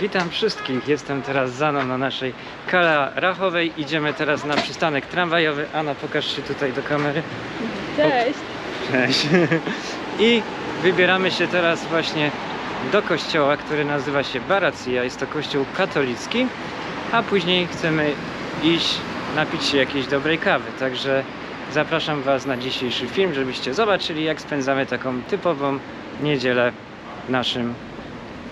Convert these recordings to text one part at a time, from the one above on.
Witam wszystkich. Jestem teraz za mną na naszej Kala Rachowej. Idziemy teraz na przystanek tramwajowy. Anna, pokaż się tutaj do kamery. Cześć. Cześć. I wybieramy się teraz właśnie do kościoła, który nazywa się Baracja. Jest to kościół katolicki, a później chcemy iść napić się jakiejś dobrej kawy. Także zapraszam Was na dzisiejszy film, żebyście zobaczyli, jak spędzamy taką typową niedzielę w naszym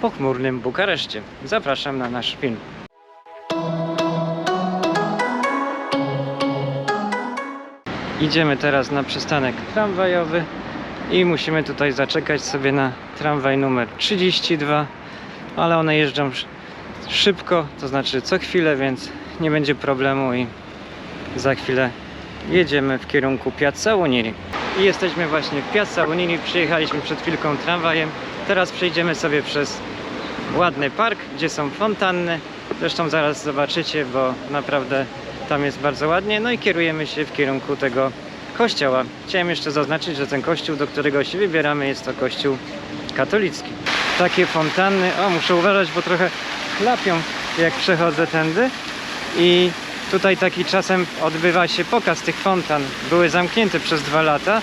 pochmurnym Bukareszcie. Zapraszam na nasz film. Idziemy teraz na przystanek tramwajowy i musimy tutaj zaczekać sobie na tramwaj numer 32, ale one jeżdżą sz- szybko, to znaczy co chwilę, więc nie będzie problemu i za chwilę jedziemy w kierunku Piazza Uniri. I jesteśmy właśnie w Piazza Uniri, przyjechaliśmy przed chwilką tramwajem, teraz przejdziemy sobie przez ładny park, gdzie są fontanny, zresztą zaraz zobaczycie, bo naprawdę tam jest bardzo ładnie, no i kierujemy się w kierunku tego kościoła. Chciałem jeszcze zaznaczyć, że ten kościół, do którego się wybieramy, jest to kościół katolicki. Takie fontanny, o muszę uważać, bo trochę chlapią jak przechodzę tędy i tutaj taki czasem odbywa się pokaz tych fontan. Były zamknięte przez dwa lata,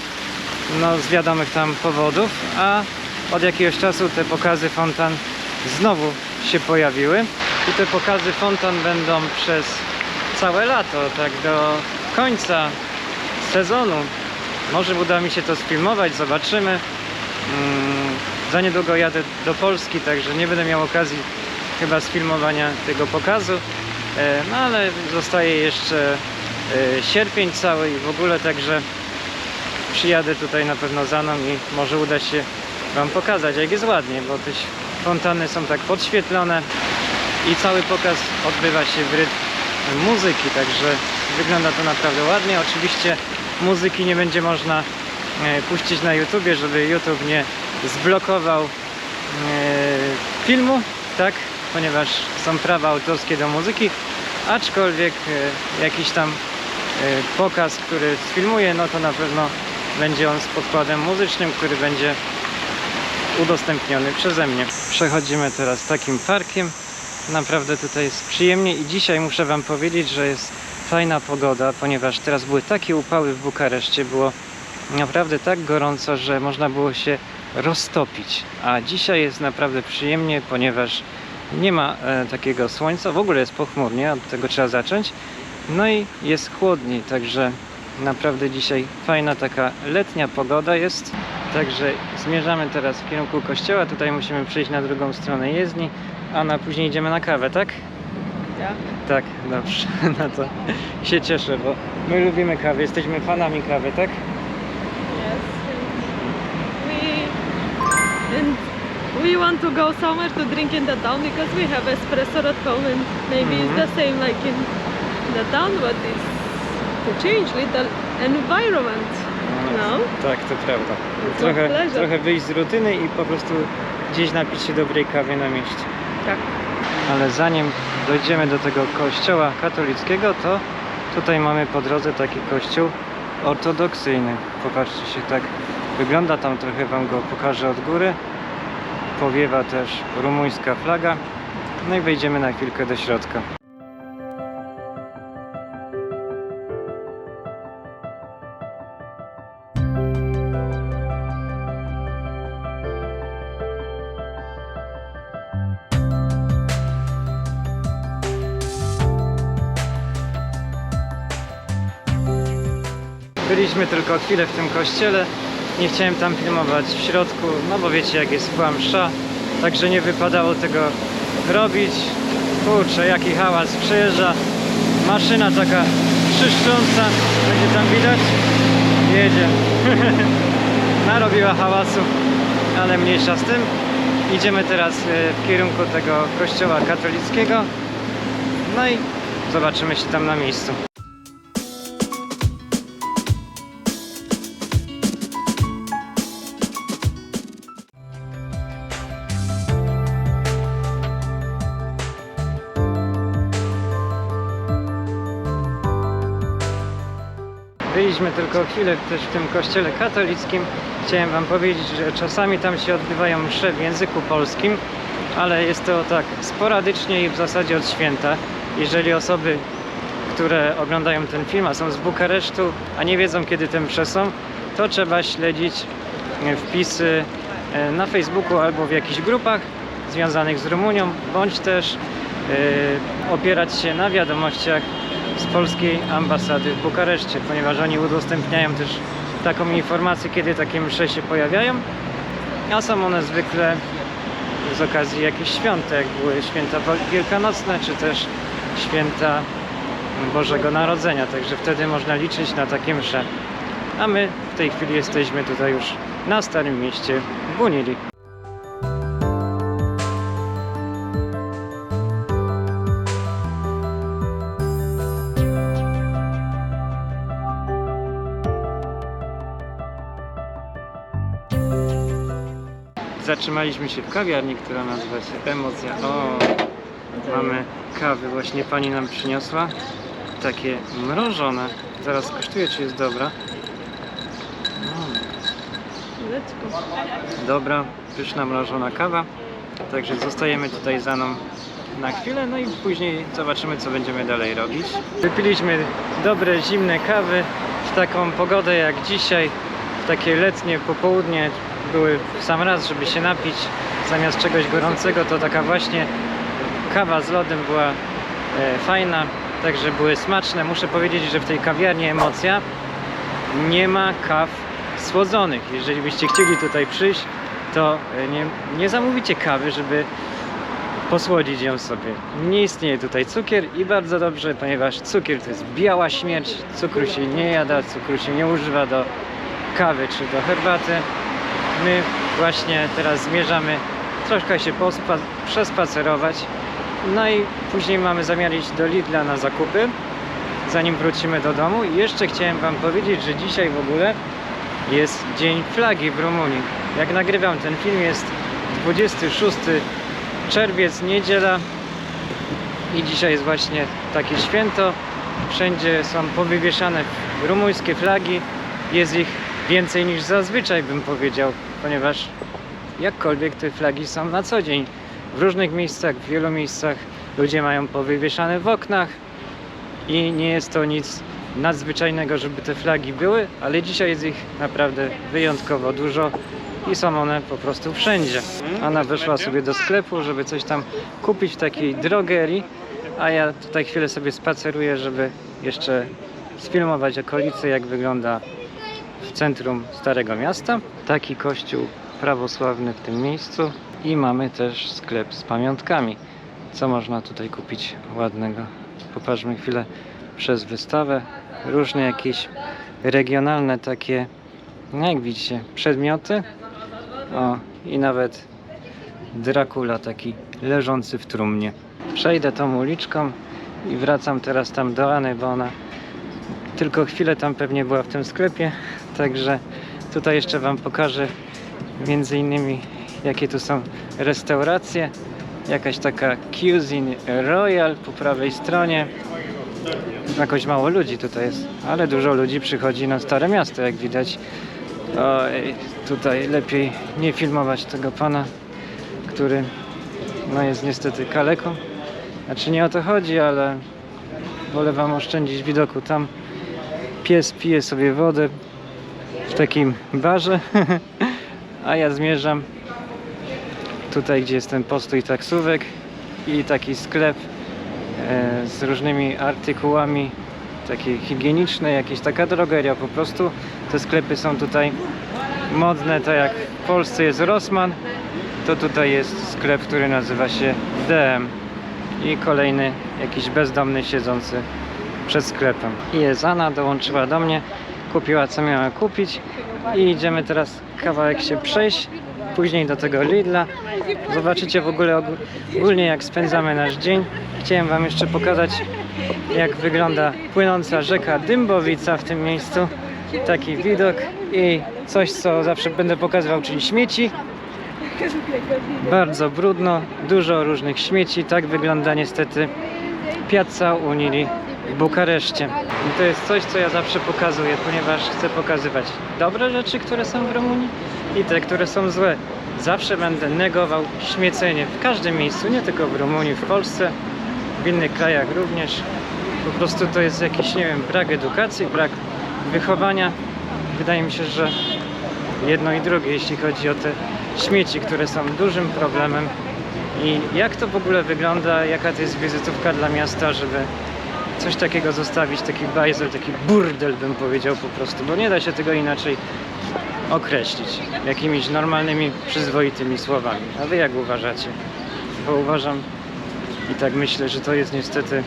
no z wiadomych tam powodów, a od jakiegoś czasu te pokazy fontan znowu się pojawiły i te pokazy fontan będą przez całe lato, tak do końca sezonu. Może uda mi się to sfilmować, zobaczymy. Mm, za niedługo jadę do Polski, także nie będę miał okazji chyba sfilmowania tego pokazu. E, No ale zostaje jeszcze e, sierpień cały i w ogóle, także przyjadę tutaj na pewno za mną i może uda się Wam pokazać, jak jest ładnie, bo te fontanny są tak podświetlone i cały pokaz odbywa się w rytm muzyki, także wygląda to naprawdę ładnie. Oczywiście muzyki nie będzie można e, puścić na YouTubie, żeby YouTube nie zblokował e, filmu, tak? Ponieważ są prawa autorskie do muzyki, aczkolwiek e, jakiś tam pokaz, który sfilmuje, no to na pewno będzie on z podkładem muzycznym, który będzie udostępniony przeze mnie. Przechodzimy teraz takim parkiem. Naprawdę tutaj jest przyjemnie i dzisiaj muszę Wam powiedzieć, że jest fajna pogoda, ponieważ teraz były takie upały w Bukareszcie, było naprawdę tak gorąco, że można było się roztopić. A dzisiaj jest naprawdę przyjemnie, ponieważ nie ma e, takiego słońca, w ogóle jest pochmurnie, od tego trzeba zacząć. No i jest chłodniej, także naprawdę dzisiaj fajna taka letnia pogoda jest. Także zmierzamy teraz w kierunku kościoła. Tutaj musimy przejść na drugą stronę jezdni, a na później idziemy na kawę, tak? Ja. Tak, dobrze. No to się cieszę, bo my lubimy kawę, jesteśmy fanami kawy, tak? Yes. We and we want to go somewhere to drink in the town because we have espresso at home and maybe it's the same like in the town, but it's to change little environment. No. Tak, to prawda. It's Trochę, pleasure. trochę wyjść z rutyny i po prostu gdzieś napić się dobrej kawy na mieście. Tak. Ale zanim dojdziemy do tego kościoła katolickiego, to tutaj mamy po drodze taki kościół ortodoksyjny. Popatrzcie się, tak wygląda. Tam trochę Wam go pokażę od góry. Powiewa też rumuńska flaga. No i wejdziemy na chwilkę do środka. Byliśmy tylko chwilę w tym kościele. Nie chciałem tam filmować w środku, no bo wiecie jak jest była msza, także nie wypadało tego robić. Kurczę, jaki hałas. Przejeżdża maszyna taka czyszcząca, będzie tam widać? Jedzie. Narobiła hałasu, ale mniejsza z tym. Idziemy teraz e, w kierunku tego kościoła katolickiego. No i zobaczymy się tam na miejscu. Byliśmy tylko chwilę też w tym kościele katolickim. Chciałem Wam powiedzieć, że czasami tam się odbywają msze w języku polskim, ale jest to tak sporadycznie i w zasadzie od święta. Jeżeli osoby, które oglądają ten film, a są z Bukaresztu, a nie wiedzą kiedy te msze są, to trzeba śledzić e, wpisy e, na Facebooku albo w jakichś grupach związanych z Rumunią, bądź też e, opierać się na wiadomościach z polskiej ambasady w Bukareszcie, ponieważ oni udostępniają też taką informację, kiedy takie msze się pojawiają, a są one zwykle z okazji jakichś świąt, jak były święta wielkanocne, czy też święta Bożego Narodzenia, także wtedy można liczyć na takie msze. A my w tej chwili jesteśmy tutaj już na Starym Mieście w Bunili. Zatrzymaliśmy się w kawiarni, która nazywa się Emocja. O, mamy kawy, właśnie pani nam przyniosła. Takie mrożone. Zaraz kosztuje, czy jest dobra. Mm, dobra, pyszna mrożona kawa. Także zostajemy tutaj za mną na chwilę, no i później zobaczymy, co będziemy dalej robić. Wypiliśmy dobre, zimne kawy w taką pogodę jak dzisiaj, w takie letnie popołudnie. Były w sam raz, żeby się napić. Zamiast czegoś gorącego, to taka właśnie kawa z lodem była e, fajna, także były smaczne. Muszę powiedzieć, że w tej kawiarni Emocja nie ma kaw słodzonych. Jeżeli byście chcieli tutaj przyjść, to e, nie, nie zamówicie kawy, żeby posłodzić ją sobie. Nie istnieje tutaj cukier i bardzo dobrze, ponieważ cukier to jest biała śmierć, cukru się nie jada, cukru się nie używa do kawy czy do herbaty. My właśnie teraz zmierzamy troszkę się przespacerować. No i później mamy zamiar iść do Lidla na zakupy, zanim wrócimy do domu. I jeszcze chciałem Wam powiedzieć, że dzisiaj w ogóle jest Dzień Flagi w Rumunii. Jak nagrywam ten film jest 26 czerwiec, niedziela i dzisiaj jest właśnie takie święto. Wszędzie są powywieszane rumuńskie flagi. Jest ich więcej niż zazwyczaj bym powiedział, ponieważ jakkolwiek te flagi są na co dzień. W różnych miejscach, w wielu miejscach ludzie mają powywieszane w oknach i nie jest to nic nadzwyczajnego, żeby te flagi były, ale dzisiaj jest ich naprawdę wyjątkowo dużo i są one po prostu wszędzie. Ona weszła sobie do sklepu, żeby coś tam kupić w takiej drogerii, a ja tutaj chwilę sobie spaceruję, żeby jeszcze sfilmować okolice, jak wygląda centrum Starego Miasta. Taki kościół prawosławny w tym miejscu i mamy też sklep z pamiątkami. Co można tutaj kupić ładnego? Popatrzmy chwilę przez wystawę. Różne jakieś regionalne takie, no jak widzicie, przedmioty. O, i nawet Dracula taki leżący w trumnie. Przejdę tą uliczką i wracam teraz tam do Any, bo ona tylko chwilę tam pewnie była w tym sklepie, także tutaj jeszcze Wam pokażę między innymi jakie tu są restauracje. Jakaś taka Cuisine Royal po prawej stronie. Jakoś mało ludzi tutaj jest, ale dużo ludzi przychodzi na Stare Miasto, jak widać. Oj, tutaj lepiej nie filmować tego pana, który no jest niestety kaleką. Znaczy nie o to chodzi, ale wolę wam oszczędzić widoku. Tam pies pije sobie wodę w takim barze, a ja zmierzam tutaj, gdzie jest ten postój taksówek i taki sklep e, z różnymi artykułami takie higieniczne, jakieś taka drogeria po prostu. Te sklepy są tutaj modne, tak jak w Polsce jest Rossmann, to tutaj jest sklep, który nazywa się DM i kolejny jakiś bezdomny siedzący przed sklepem. I jest Anna, dołączyła do mnie, kupiła co miała kupić i idziemy teraz kawałek się przejść, później do tego Lidla. Zobaczycie w ogóle ogó- ogólnie jak spędzamy nasz dzień. Chciałem Wam jeszcze pokazać jak wygląda płynąca rzeka Dymbowica w tym miejscu. Taki widok i coś co zawsze będę pokazywał, czyli śmieci. Bardzo brudno, dużo różnych śmieci. Tak wygląda niestety Piazza Unili Bukareszcie. I to jest coś, co ja zawsze pokazuję, ponieważ chcę pokazywać dobre rzeczy, które są w Rumunii i te, które są złe. zawsze będę negował śmiecenie w każdym miejscu, nie tylko w Rumunii, w Polsce, w innych krajach również. Po prostu to jest jakiś, nie wiem, brak edukacji, brak wychowania. Wydaje mi się, że jedno i drugie, jeśli chodzi o te śmieci, które są dużym problemem. I jak to w ogóle wygląda, jaka to jest wizytówka dla miasta, żeby coś takiego zostawić, taki bajzel, taki burdel bym powiedział po prostu, bo nie da się tego inaczej określić jakimiś normalnymi, przyzwoitymi słowami. A wy jak uważacie? Bo uważam i tak myślę, że to jest niestety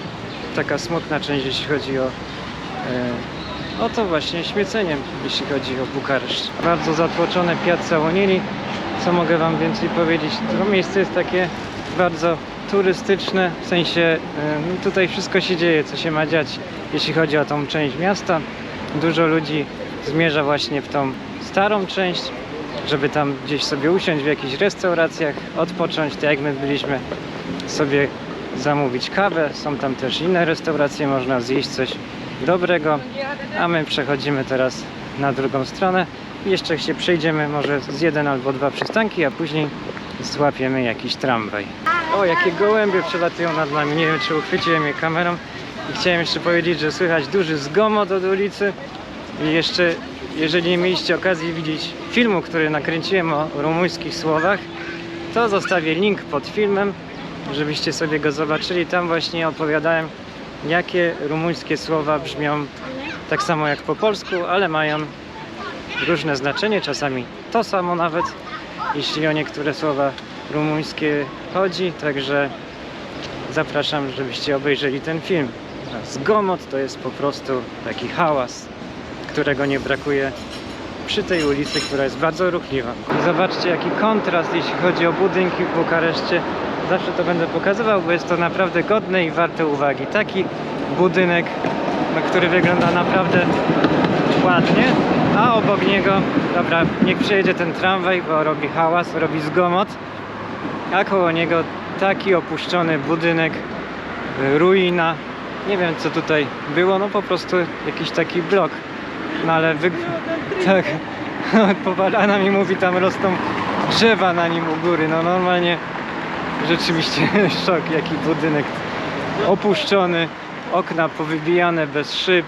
taka smutna część, jeśli chodzi o, e, o to właśnie śmiecenie, jeśli chodzi o Bukareszt. Bardzo zatłoczone Piazza Unili. Co mogę wam więcej powiedzieć? To miejsce jest takie bardzo turystyczne, w sensie no tutaj wszystko się dzieje, co się ma dziać, jeśli chodzi o tą część miasta. Dużo ludzi zmierza właśnie w tą starą część, żeby tam gdzieś sobie usiąść w jakichś restauracjach, odpocząć, tak jak my byliśmy, sobie zamówić kawę. Są tam też inne restauracje, można zjeść coś dobrego, a my przechodzimy teraz na drugą stronę. Jeszcze się przejdziemy może z jeden albo dwa przystanki, a później złapiemy jakiś tramwaj. O, jakie gołębie przelatują nad nami. Nie wiem, czy uchwyciłem je kamerą. I chciałem jeszcze powiedzieć, że słychać duży zgomot od ulicy. I jeszcze, jeżeli nie mieliście okazji widzieć filmu, który nakręciłem o rumuńskich słowach, to zostawię link pod filmem, żebyście sobie go zobaczyli. Tam właśnie opowiadałem, jakie rumuńskie słowa brzmią tak samo jak po polsku, ale mają różne znaczenie, czasami to samo nawet, jeśli o niektóre słowa rumuńskie chodzi, także zapraszam, żebyście obejrzeli ten film. Zgomot to jest po prostu taki hałas, którego nie brakuje przy tej ulicy, która jest bardzo ruchliwa. I zobaczcie jaki kontrast, jeśli chodzi o budynki w Bukareszcie. Zawsze to będę pokazywał, bo jest to naprawdę godne i warte uwagi. Taki budynek, który wygląda naprawdę ładnie, a obok niego, dobra, niech przejedzie ten tramwaj, bo robi hałas, robi zgomot, a koło niego taki opuszczony budynek, y, ruina. Nie wiem co tutaj było, no po prostu jakiś taki blok. No ale wy... tak, popadana mi mówi, tam rosną drzewa na nim u góry, no normalnie rzeczywiście szok, jaki budynek opuszczony, okna powybijane bez szyb.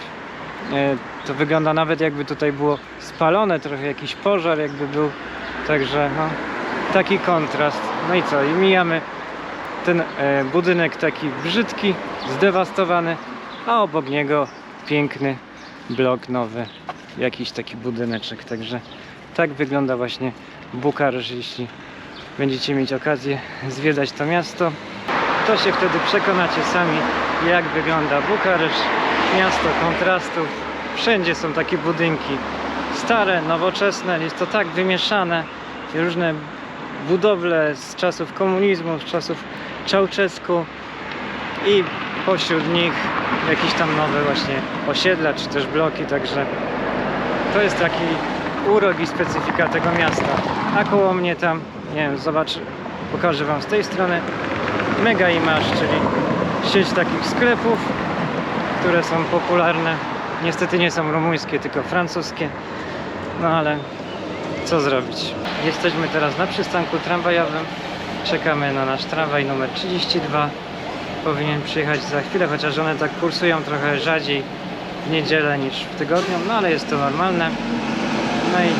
E, To wygląda nawet jakby tutaj było spalone, trochę jakiś pożar jakby był. Także no, taki kontrast. No i co? I mijamy ten e, budynek taki brzydki, zdewastowany, a obok niego piękny blok nowy, jakiś taki budyneczek. Także tak wygląda właśnie Bukareszt, jeśli będziecie mieć okazję zwiedzać to miasto. To się wtedy przekonacie sami, jak wygląda Bukareszt, miasto kontrastów. Wszędzie są takie budynki stare, nowoczesne, jest to tak wymieszane. Różne budowle z czasów komunizmu, z czasów Czałczesku i pośród nich jakieś tam nowe właśnie osiedla czy też bloki, także to jest taki urok i specyfika tego miasta. A koło mnie tam, nie wiem, zobacz, pokażę Wam z tej strony Mega Image, czyli sieć takich sklepów, które są popularne. Niestety nie są rumuńskie, tylko francuskie. No ale co zrobić? Jesteśmy teraz na przystanku tramwajowym. Czekamy na nasz tramwaj numer 32. Powinien przyjechać za chwilę, chociaż one tak kursują trochę rzadziej w niedzielę niż w tygodniu, no ale jest to normalne. No i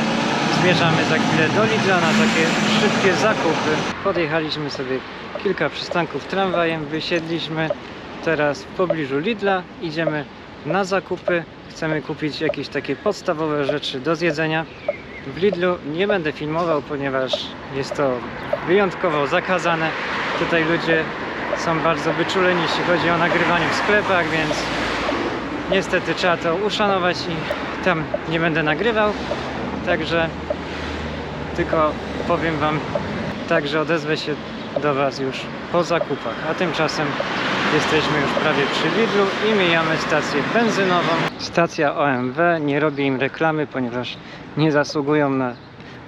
zmierzamy za chwilę do Lidla na takie szybkie zakupy. Podjechaliśmy sobie kilka przystanków tramwajem, wysiedliśmy teraz w pobliżu Lidla, idziemy na zakupy. Chcemy kupić jakieś takie podstawowe rzeczy do zjedzenia. W Lidlu nie będę filmował, ponieważ jest to wyjątkowo zakazane. Tutaj ludzie są bardzo wyczuleni, jeśli chodzi o nagrywanie w sklepach, więc niestety trzeba to uszanować i tam nie będę nagrywał. Także tylko powiem Wam tak, że odezwę się do Was już po zakupach. A tymczasem jesteśmy już prawie przy Lidlu i mijamy stację benzynową. Stacja OMW nie robi im reklamy, ponieważ nie zasługują na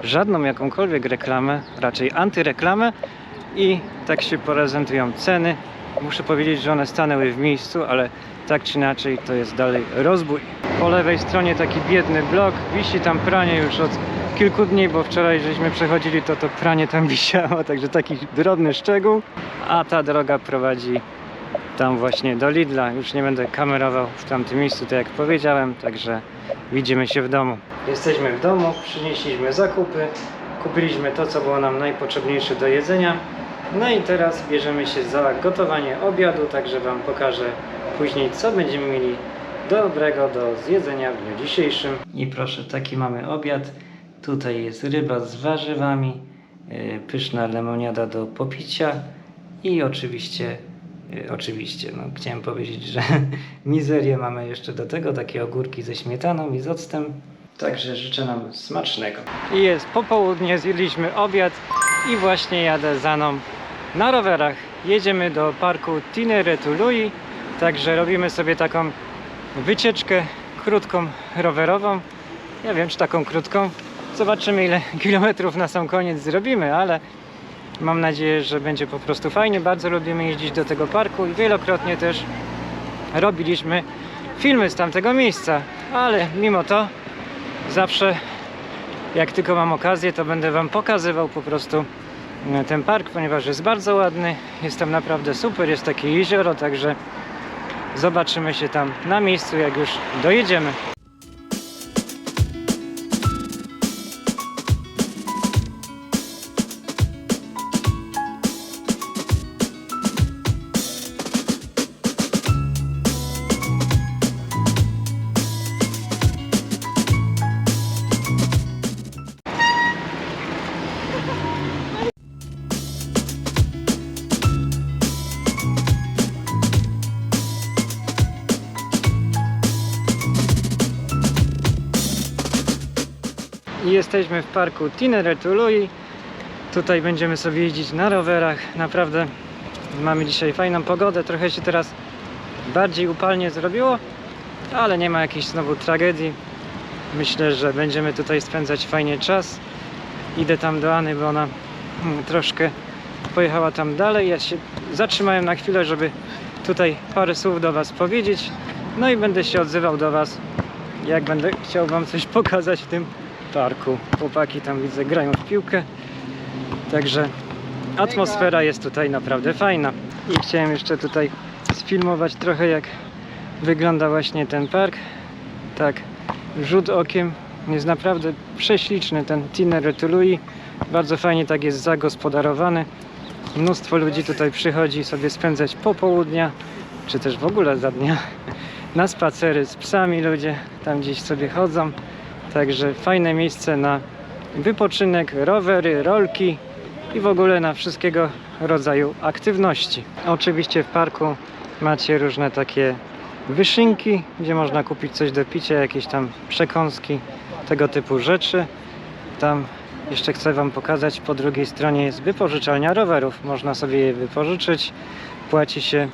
żadną jakąkolwiek reklamę, raczej antyreklamę i tak się prezentują ceny. Muszę powiedzieć, że one stanęły w miejscu, ale tak czy inaczej to jest dalej rozbój. Po lewej stronie taki biedny blok, wisi tam pranie już od kilku dni, bo wczoraj żeśmy przechodzili, to to pranie tam wisiało, także taki drobny szczegół. A ta droga prowadzi tam właśnie do Lidla. Już nie będę kamerował w tamtym miejscu, tak jak powiedziałem, także widzimy się w domu. Jesteśmy w domu, przynieśliśmy zakupy, kupiliśmy to, co było nam najpotrzebniejsze do jedzenia. No i teraz bierzemy się za gotowanie obiadu, także Wam pokażę później, co będziemy mieli dobrego do zjedzenia w dniu dzisiejszym. I proszę, taki mamy obiad. Tutaj jest ryba z warzywami, yy, pyszna lemoniada do popicia i oczywiście, oczywiście, no chciałem powiedzieć, że mizerię mamy jeszcze do tego, takie ogórki ze śmietaną i z octem. Także życzę nam smacznego. I jest popołudnie, zjedliśmy obiad i właśnie jadę za mną na rowerach. Jedziemy do parku Tinere Tului, także robimy sobie taką wycieczkę krótką rowerową. Ja wiem, czy taką krótką. Zobaczymy ile kilometrów na sam koniec zrobimy, ale mam nadzieję, że będzie po prostu fajnie. Bardzo lubimy jeździć do tego parku i wielokrotnie też robiliśmy filmy z tamtego miejsca, ale mimo to zawsze jak tylko mam okazję, to będę Wam pokazywał po prostu e, ten park, ponieważ jest bardzo ładny, jest tam naprawdę super, jest takie jezioro, także zobaczymy się tam na miejscu, jak już dojedziemy. Jesteśmy w parku Tinere Tului. Tutaj będziemy sobie jeździć na rowerach. Naprawdę mamy dzisiaj fajną pogodę. Trochę się teraz bardziej upalnie zrobiło, ale nie ma jakiejś znowu tragedii. Myślę, że będziemy tutaj spędzać fajnie czas. Idę tam do Any, bo ona mm, troszkę pojechała tam dalej. Ja się zatrzymałem na chwilę, żeby tutaj parę słów do Was powiedzieć. No i będę się odzywał do Was, jak będę chciał Wam coś pokazać w tym parku. Chłopaki tam widzę grają w piłkę. Także atmosfera jest tutaj naprawdę fajna. I chciałem jeszcze tutaj sfilmować trochę jak wygląda właśnie ten park. Tak, rzut okiem jest naprawdę prześliczny ten Tinere Tului. Bardzo fajnie tak jest zagospodarowany. Mnóstwo ludzi tutaj przychodzi sobie spędzać popołudnia, czy też w ogóle za dnia na spacery z psami ludzie tam gdzieś sobie chodzą. Także fajne miejsce na wypoczynek, rowery, rolki i w ogóle na wszystkiego rodzaju aktywności. Oczywiście w parku macie różne takie wyszynki, gdzie można kupić coś do picia, jakieś tam przekąski, tego typu rzeczy. Tam jeszcze chcę Wam pokazać, po drugiej stronie jest wypożyczalnia rowerów. Można sobie je wypożyczyć. Płaci się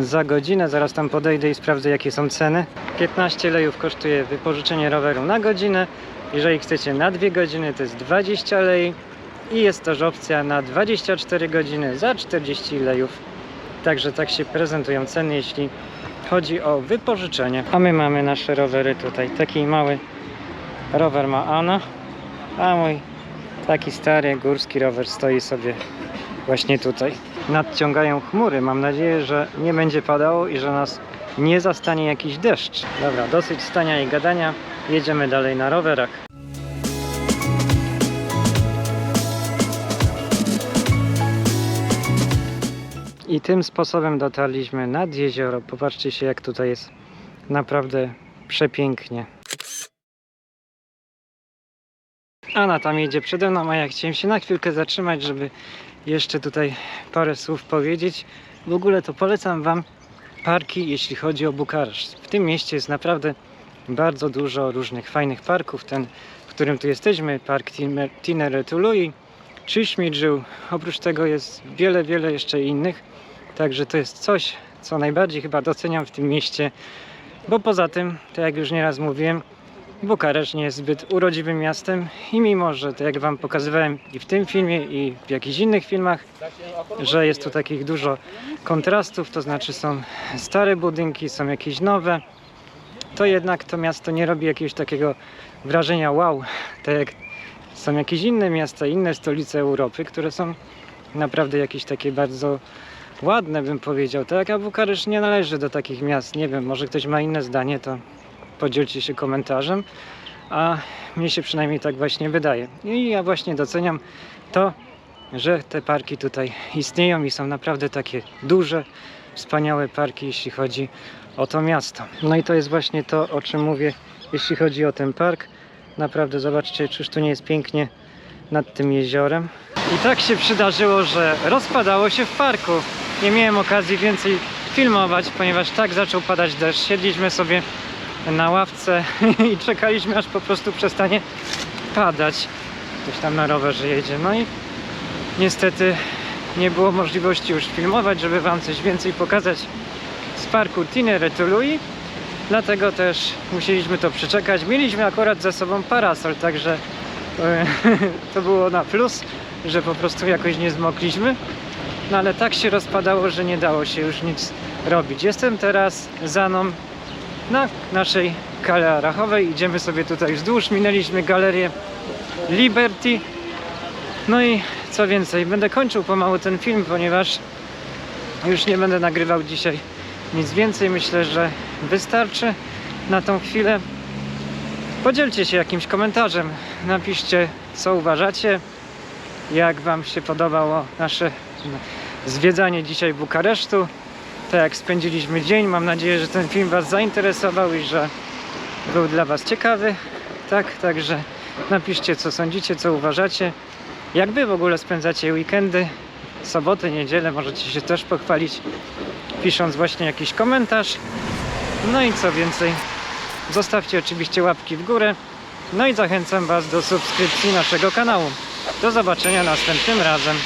za godzinę. Zaraz tam podejdę i sprawdzę, jakie są ceny. 15 lejów kosztuje wypożyczenie roweru na godzinę. Jeżeli chcecie na 2 godziny, to jest 20 lei. I jest też opcja na 24 godziny za 40 lejów. Także tak się prezentują ceny, jeśli chodzi o wypożyczenie. A my mamy nasze rowery tutaj. Taki mały rower ma Anna, a mój taki stary górski rower stoi sobie właśnie tutaj. Nadciągają chmury. Mam nadzieję, że nie będzie padało i że nas nie zastanie jakiś deszcz. Dobra, dosyć stania i gadania. Jedziemy dalej na rowerach. I tym sposobem dotarliśmy nad jezioro. Popatrzcie się, jak tutaj jest naprawdę przepięknie. Anna tam jedzie przede mną, a ja chciałem się na chwilkę zatrzymać, żeby jeszcze tutaj parę słów powiedzieć. W ogóle to polecam Wam parki, jeśli chodzi o Bukareszt. W tym mieście jest naprawdę bardzo dużo różnych fajnych parków. Ten, w którym tu jesteśmy, park Timer- Tinere Tului, Czyśmidżył. Oprócz tego jest wiele, wiele jeszcze innych. Także to jest coś, co najbardziej chyba doceniam w tym mieście. Bo poza tym, tak jak już nieraz mówiłem, Bukareszt nie jest zbyt urodziwym miastem i mimo, że to jak Wam pokazywałem i w tym filmie i w jakichś innych filmach, że jest tu takich dużo kontrastów, to znaczy są stare budynki, są jakieś nowe, to jednak to miasto nie robi jakiegoś takiego wrażenia wow, tak jak są jakieś inne miasta, inne stolice Europy, które są naprawdę jakieś takie bardzo ładne, bym powiedział. Tak, a Bukareszt nie należy do takich miast. Nie wiem, może ktoś ma inne zdanie, to podzielcie się komentarzem. A mnie się przynajmniej tak właśnie wydaje. I ja właśnie doceniam to, że te parki tutaj istnieją i są naprawdę takie duże, wspaniałe parki, jeśli chodzi o to miasto. No i to jest właśnie to, o czym mówię, jeśli chodzi o ten park. Naprawdę zobaczcie, czyż tu nie jest pięknie nad tym jeziorem. I tak się przydarzyło, że rozpadało się w parku. Nie miałem okazji więcej filmować, ponieważ tak zaczął padać deszcz. Siedliśmy sobie na ławce i czekaliśmy, aż po prostu przestanie padać. Ktoś tam na rowerze jedzie. No i niestety nie było możliwości już filmować, żeby Wam coś więcej pokazać z parku Tinere Tului. Dlatego też musieliśmy to przeczekać. Mieliśmy akurat ze sobą parasol, także e, to było na plus, że po prostu jakoś nie zmokliśmy. No ale tak się rozpadało, że nie dało się już nic robić. Jestem teraz za mną na naszej kale arachowej. Idziemy sobie tutaj wzdłuż. Minęliśmy galerię Liberty. No i co więcej, będę kończył pomału ten film, ponieważ już nie będę nagrywał dzisiaj nic więcej. Myślę, że wystarczy na tą chwilę. Podzielcie się jakimś komentarzem. Napiszcie, co uważacie. Jak Wam się podobało nasze zwiedzanie dzisiaj Bukaresztu. Tak jak spędziliśmy dzień. Mam nadzieję, że ten film Was zainteresował i że był dla Was ciekawy. Tak, także napiszcie, co sądzicie, co uważacie. Jak Wy w ogóle spędzacie weekendy, soboty, niedzielę, możecie się też pochwalić, pisząc właśnie jakiś komentarz. No i co więcej, zostawcie oczywiście łapki w górę. No i zachęcam Was do subskrypcji naszego kanału. Do zobaczenia następnym razem.